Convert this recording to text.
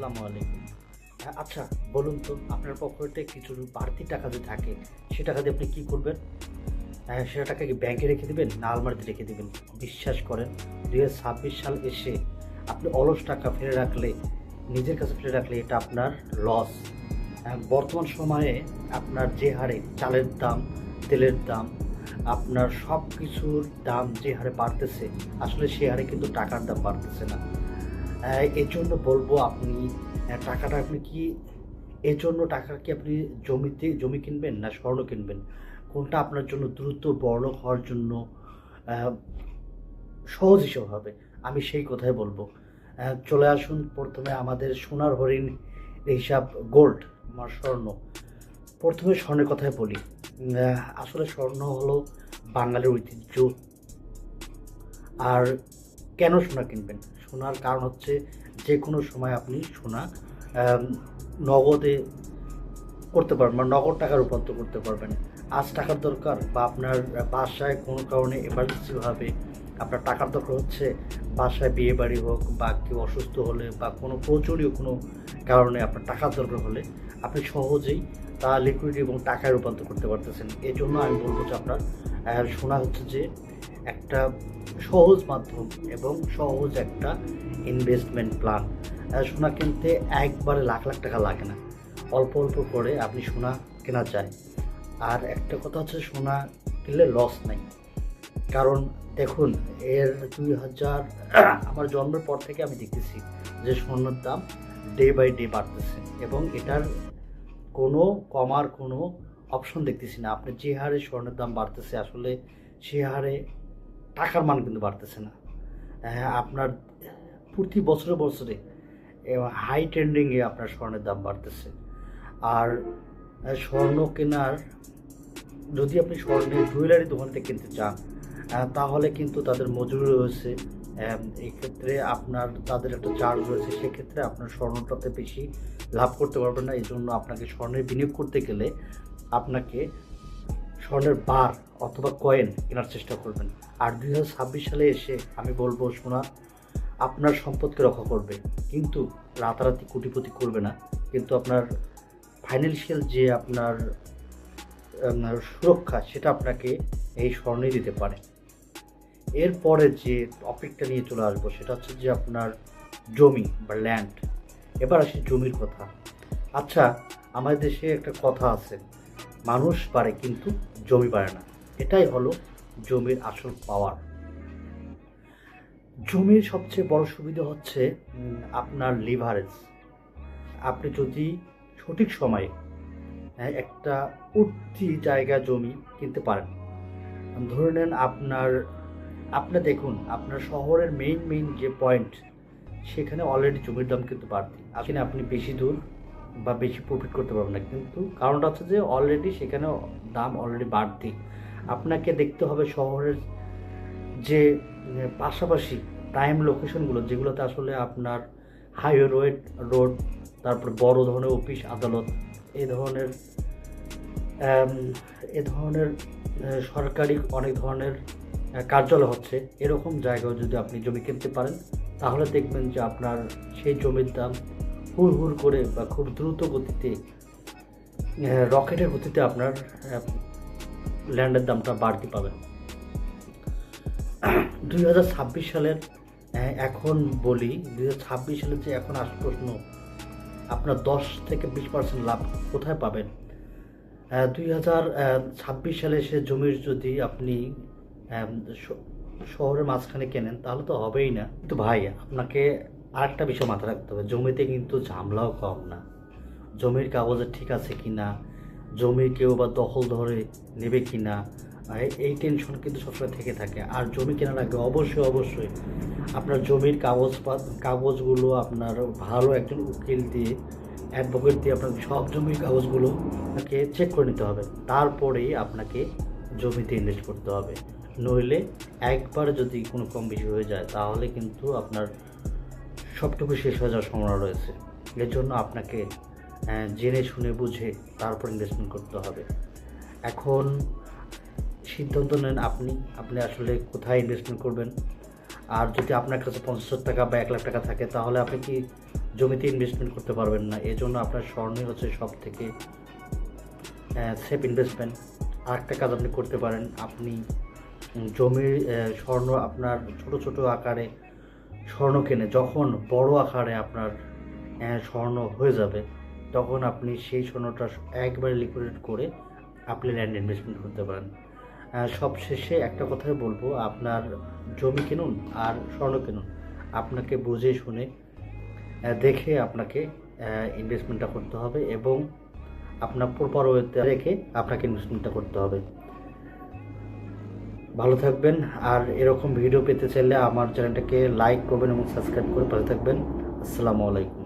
আসসালামু আলাইকুম। হ্যাঁ, আচ্ছা বলুন তো আপনার পকেটে কিছু বাড়তি টাকা যদি থাকে সে টাকা দিয়ে আপনি কী করবেন? হ্যাঁ সে টাকা কি ব্যাংকে রেখে দেবেন না আলমারিতে রেখে দেবেন? বিশ্বাস করেন দুই হাজার ছাব্বিশ সাল এসে আপনি অলস টাকা ফেলে রাখলে নিজের কাছে ফেলে রাখলে এটা আপনার লস বর্তমান সময়ে আপনার যে হারে চালের দাম তেলের দাম আপনার সব কিছুর দাম যে হারে বাড়তেছে আসলে সে হারে কিন্তু টাকার দাম বাড়তেছে না। এর জন্য বলব আপনি টাকাটা আপনি কি এর জন্য টাকা কি আপনি জমিতে, জমি কিনবেন না স্বর্ণ কিনবেন? কোনটা আপনার জন্য দ্রুত বড়লোক হওয়ার জন্য সহজ হিসেবে হবে? আমি সেই কথাই বলব। চলে আসুন প্রথমে আমাদের সোনার হরিণ হিসাব গোল্ড আমার স্বর্ণ। প্রথমে স্বর্ণের কথাই বলি। আসলে স্বর্ণ হলো বাঙালির ঐতিহ্য। আর কেন সোনা কিনবেন? সোনার কারণ হচ্ছে যে কোনো সময় আপনি সোনা নগদে করতে পারবেন মানে নগদ টাকা রূপান্তর করতে পারবেন। আজ টাকার দরকার বা আপনার বাসায় কোনো কারণে এমার্জেন্সিভাবে আপনার টাকার দরকার হচ্ছে, বাসায় বিয়ে বাড়ি হোক বা কেউ অসুস্থ হলে বা কোনো প্রয়োজনীয় কোনো কারণে আপনার টাকার দরকার হলে আপনি সহজেই তা লিকুইড এবং টাকায় রূপান্তর করতে পারতেছেন। এই জন্য আমি বলব যে আপনার সোনা হচ্ছে যে একটা সহজ মাধ্যম এবং সহজ একটা ইনভেস্টমেন্ট প্ল্যান সোনা কিনতে একবারে লাখ লাখ টাকা লাগে না। অল্প অল্প করে আপনি সোনা কেনা যায়। আর একটা কথা হচ্ছে সোনা কিনলে লস নাই। কারণ দেখুন, এর দুই হাজার, আমার জন্মের পর থেকে আমি দেখতেছি যে সোনার দাম ডে বাই ডে বাড়তেছে এবং এটার কোনো কমার কোনো অপশন দেখতেছি না। আপনি যে হারে স্বর্ণের দাম বাড়তেছে, আসলে সে হারে টাকার মান কিন্তু বাড়তেছে না। হ্যাঁ, আপনার প্রতি বছরে বছরে হাই ট্রেন্ডিংয়ে আপনার স্বর্ণের দাম বাড়তেছে। আর স্বর্ণ কেনার যদি আপনি স্বর্ণের জুয়েলারি দোকান থেকে কিনতে চান তাহলে কিন্তু তাদের মজুরি রয়েছে। এই আপনার তাদের একটা চার্জ রয়েছে। সেক্ষেত্রে আপনার স্বর্ণটাতে বেশি লাভ করতে পারবেন না। এই জন্য আপনাকে স্বর্ণের বিনিয়োগ করতে গেলে আপনাকে স্বর্ণের বার অথবা কয়েন কেনার চেষ্টা করবেন। আর দুই হাজার ছাব্বিশ সালে এসে আমি বলব, সোনা, আপনার সম্পদকে রক্ষা করবে। কিন্তু রাতারাতি কোটিপতি করবে না। কিন্তু আপনার ফাইন্যান্সিয়াল যে আপনার আপনার সুরক্ষা, সেটা আপনাকে এই স্বর্ণে দিতে পারে। এরপরে যে টপিকটা নিয়ে চলে আসব, সেটা হচ্ছে যে আপনার জমি বা ল্যান্ড এবার আসি জমির কথা। আচ্ছা আমাদের দেশে একটা কথা আছে। মানুষ পারে কিন্তু জমি পারে না। এটাই হলো জমির আসল পাওয়ার জমির সবচেয়ে বড় সুবিধা হচ্ছে আপনার লিভারেজ আপনি যদি সঠিক সময়ে হ্যাঁ, একটা উঠতি জায়গা জমি কিনতে পারেন। ধরে নেন আপনার আপনি দেখুন আপনার শহরের মেইন মেইন যে পয়েন্ট সেখানে অলরেডি জমির দাম কিন্তু বাড়তি। আপনি আপনি বেশি দূর বা বেশি প্রফিট করতে পারবেন না। কিন্তু কারণটা হচ্ছে যে অলরেডি সেখানে দাম অলরেডি বাড়তি। আপনাকে দেখতে হবে শহরের যে পাশাপাশি প্রাইম লোকেশনগুলো যেগুলোতে আসলে আপনার হাইওয়ে রোড রোড তারপর বড় ধরনের অফিস আদালত এই ধরনের এ ধরনের সরকারি অনেক ধরনের কার্যালয় হচ্ছে, এরকম জায়গায় যদি আপনি জমি কিনতে পারেন, তাহলে দেখবেন যে আপনার সেই জমির দাম হুড় হুড় করে বা খুব দ্রুত গতিতে রকেটের গতিতে আপনার ল্যান্ডের দামটা বাড়তি পাবেন। দুই হাজার ছাব্বিশ সালের এখন বলি, দুই হাজার ছাব্বিশ সালের যে এখন আস প্রশ্ন, আপনার দশ থেকে বিশ পার্সেন্ট লাভ কোথায় পাবেন? দুই হাজার ছাব্বিশ সালে সে জমির যদি আপনি শহরের মাঝখানে কেনেন, তাহলে তো হবেই না। কিন্তু ভাই, আপনাকে আরেকটা বিষয় মাথায় রাখতে হবে, জমিতে কিন্তু ঝামেলাও কম না। জমির কাগজে ঠিক আছে কি না জমি কেউ বা দখল ধরে নেবে কি না এই- টেনশন কিন্তু সবসময় থেকে থাকে। আর জমি কেনার আগে অবশ্যই অবশ্যই আপনার জমির কাগজ কাগজগুলো আপনার ভালো একজন উকিল দিয়ে অ্যাডভোকেট দিয়ে আপনার সব জমির কাগজগুলো আপনাকে চেক করে নিতে হবে। তারপরেই আপনাকে জমিতে ইনভেস্ট করতে হবে। নইলে একবার যদি কোনো কম বেশি হয়ে যায়, তাহলে কিন্তু আপনার সবটুকু শেষ হয়ে যাওয়ার সম্ভাবনা রয়েছে। এর জন্য আপনাকে জেনে শুনে বুঝে তারপর ইনভেস্টমেন্ট করতে হবে। এখন সিদ্ধান্ত নেন আপনি আপনি আসলে কোথায় ইনভেস্টমেন্ট করবেন। আর যদি আপনার কাছে পঞ্চাশ টাকা বা এক লাখ টাকা থাকে, তাহলে আপনি কি জমিতে ইনভেস্টমেন্ট করতে পারবেন না? এই জন্য আপনার স্বর্ণই হচ্ছে সব থেকে সেফ ইনভেস্টমেন্ট আরেকটা কাজ আপনি করতে পারেন, আপনি জমির স্বর্ণ আপনার ছোট ছোট আকারে স্বর্ণ কেনে, যখন বড় আকারে আপনার স্বর্ণ হয়ে যাবে, তখন আপনি সেই স্বর্ণটা একবারে লিকুইডেট করে আপনি ল্যান্ড ইনভেস্টমেন্ট করতে পারেন। সবশেষে একটা কথাই বলব, আপনার জমি কিনুন আর স্বর্ণ কিনুন। আপনাকে বুঝে শুনে দেখে আপনাকে ইনভেস্টমেন্টটা করতে হবে এবং আপনার প্রপার রেখে আপনাকে ইনভেস্টমেন্টটা করতে হবে। ভালো থাকবেন। আর এরকম ভিডিও পেতে চাইলে আমার চ্যানেলটাকে লাইক করবেন এবং সাবস্ক্রাইব করে ভালো থাকবেন। আসসালামু আলাইকুম।